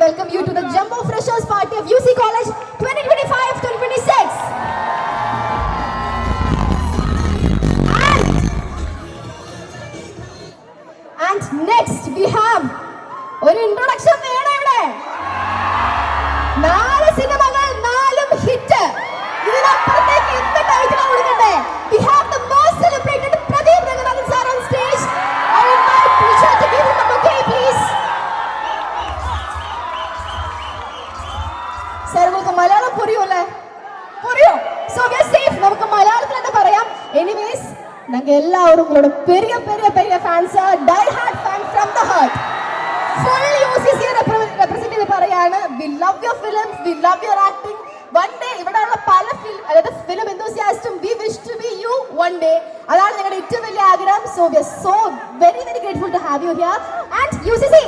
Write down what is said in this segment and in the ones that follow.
and welcome you to the Jumbo Freshers Party of UC College 2025-2026. And, and next we have ഒരു introduction. Malayalam പുരിയുമല്ലേ? പുറിയോ so we safe നമുക്ക് മലയാളത്തിൽ തന്നെ പറയാം? എനിവേസ് ഞങ്ങൾ എല്ലാവരും ഉങ്ങളോട് പെരിയ പെരിയ Periya fans die hard fan from the heart full U C C represent ചെയ്ത് പറയാണ്. We love your films we love your acting one day ഇവിടെ ഉള്ള പല ഫിലിം അതായത് film എന്തോസിയാസ്റ്റും we wish to be you one day അതാണ് ഞങ്ങളുടെ ഏറ്റവും വലിയ ആഗ്രഹം. So we so very very grateful to have you here and U C C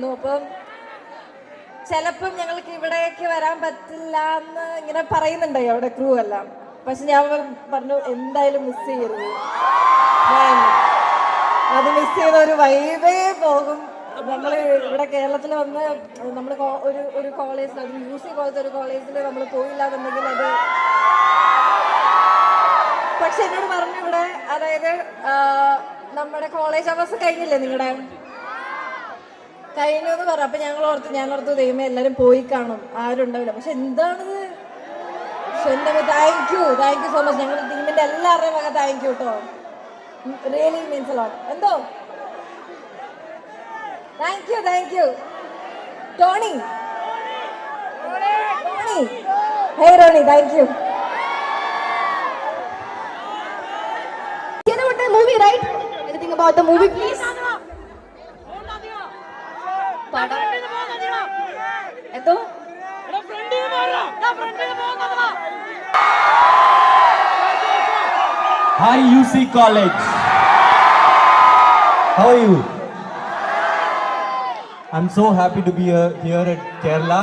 Ranganathan അപ്പം ചിലപ്പം ഞങ്ങൾക്ക് ഇവിടേക്ക് വരാൻ പറ്റില്ല എന്ന് ഇങ്ങനെ പറയുന്നുണ്ടോ അവിടെ ക്രൂ എല്ലാം. പക്ഷെ ഞാൻ പറഞ്ഞു എന്തായാലും മിസ് ചെയ്യരുത്. അത് മിസ് ചെയ്ത ഒരു വൈബേ പോകും. നമ്മൾ ഇവിടെ കേരളത്തിൽ വന്ന് നമ്മൾ ഒരു ഒരു കോളേജിൽ അത് മ്യൂസിക് പോലത്തെ ഒരു കോളേജിൽ നമ്മൾ പോയില്ല എന്നുണ്ടെങ്കിൽ അത് പക്ഷെ എന്നോട് പറഞ്ഞു ഇവിടെ അതായത് നമ്മുടെ കോളേജ് അവേഴ്സ് കഴിഞ്ഞില്ലേ നിങ്ങളുടെ? കഴിഞ്ഞു എന്ന് പറഞ്ഞു. അപ്പൊ ഞങ്ങൾ ഓർത്ത് ഞാൻ ഓർത്ത് ദൈവമേ എല്ലാരും പോയി കാണും. ആരും ഉണ്ടാവില്ല. പക്ഷെ എന്താണിത്? സ്വന്തമേ thank you thank you so much ഞങ്ങൾ ടീമിന്റെ എല്ലാവരുടെയും വക താങ്ക് യു കേട്ടോ റിയലി മീൻസ് ലോട്ട് എന്തോ? Thank you thank you Tony. Tony. Hey Ronnie thank you movie right about the movie, movie Anything പടം എന്തോ Hi, UC College. How are you? I'm so happy to be here, here at Kerala.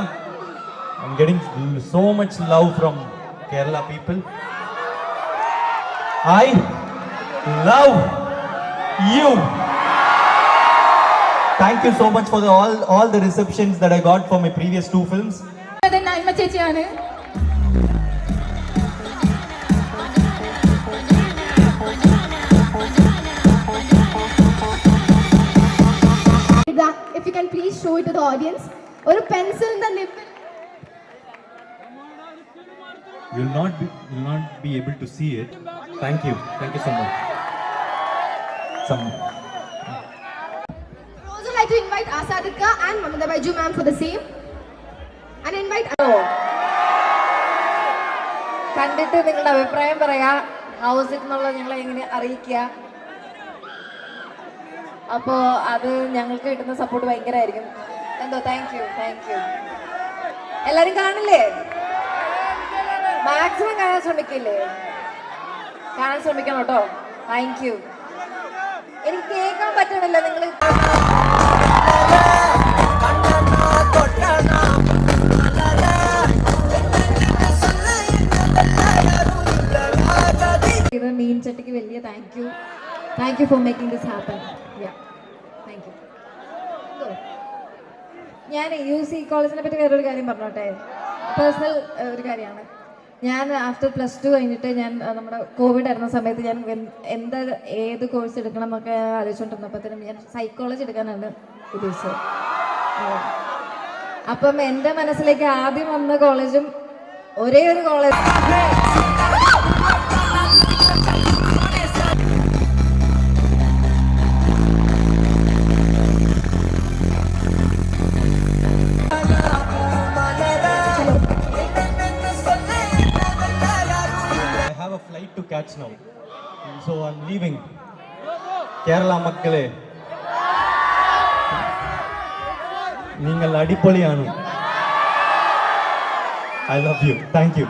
I'm getting so much love from Kerala people. I love you. Thank you so much for the, all, all the receptions that I got for my previous two films. അത് നന്മ ചേച്ചിയാണ് If you can please show it to the audience. ഒരു പെൻസിലിന്റെ ലിപ്പിൽ You'll not be, you'll not be able to see it. Thank you. Thank you so much. Some. Asadika and Mamada Baiju ma'am for the same. And invite കണ്ടിട്ട് നിങ്ങളുടെ അഭിപ്രായം പറയാ. House എന്നുള്ളത് ഞങ്ങളെ എങ്ങനെ അറിയിക്കുക? അപ്പോൾ അത് ഞങ്ങൾക്ക് കിട്ടുന്ന സപ്പോർട്ട് ഭയങ്കരമായിരിക്കും എന്തോ താങ്ക് യു താങ്ക് യു എല്ലാരും കാണില്ലേ മാക്സിമം കാണാൻ ശ്രമിക്കില്ലേ? കാണാൻ ശ്രമിക്കണം കേട്ടോ. താങ്ക് യു എനിക്ക് കേൾക്കാൻ പറ്റണല്ലോ നിങ്ങൾ മീൻ ചട്ടിക്ക് വലിയ thank you thank you for making this happen thank you ഞാൻ യു സി കോളേജിനെ പറ്റി വേറൊരു കാര്യം പറഞ്ഞോട്ടെ? പേഴ്സണൽ ഒരു കാര്യമാണ്. ഞാൻ ആഫ്റ്റർ പ്ലസ് ടു കഴിഞ്ഞിട്ട് ഞാൻ നമ്മുടെ കോവിഡ് ആയിരുന്ന സമയത്ത് ഞാൻ എന്താ ഏത് കോഴ്സ് എടുക്കണം എന്നൊക്കെ ആലോചിച്ചുകൊണ്ടിരുന്നപ്പോഴത്തേനും ഞാൻ സൈക്കോളജി എടുക്കാനാണ് ഉദ്ദേശിച്ചത്. അപ്പം എന്റെ മനസ്സിലേക്ക് ആദ്യം വന്ന കോളേജും ഒരേ ഒരു college to catch now. So I'm leaving. Kerala മക്കളെ നിങ്ങൾ അടിപൊളിയാണ് I love you thank you